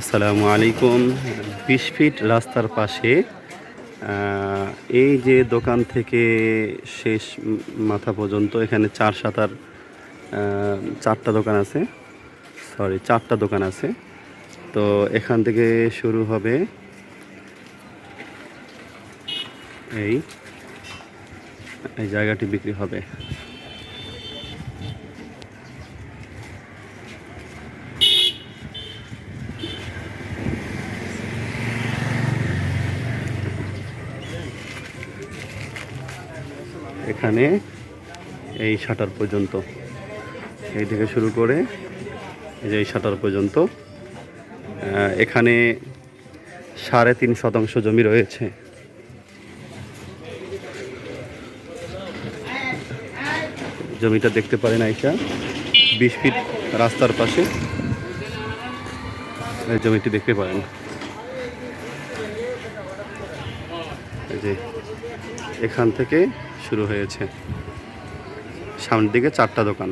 আসসালামু আলাইকুম। বিশ ফিট রাস্তার পাশে এই যে দোকান থেকে শেষ মাথা পর্যন্ত এখানে চার সাতার চারটা দোকান আছে। সরি চারটা দোকান আছে। তো এখান থেকে শুরু হবে এই এই জায়গাটি বিক্রি হবে। এখানে এই শাটার পর্যন্ত। এই থেকে শুরু করে এই যে এই শাটার পর্যন্ত। এখানে সাড়ে তিন শতাংশ জমি রয়েছে। জমিটা দেখতে পারেন আইসা বিশ ফিট রাস্তার পাশে। জমিটি দেখতে পারেন এই যে এখান থেকে শুরু হয়েছে। সামনের দিকে চারটা দোকান।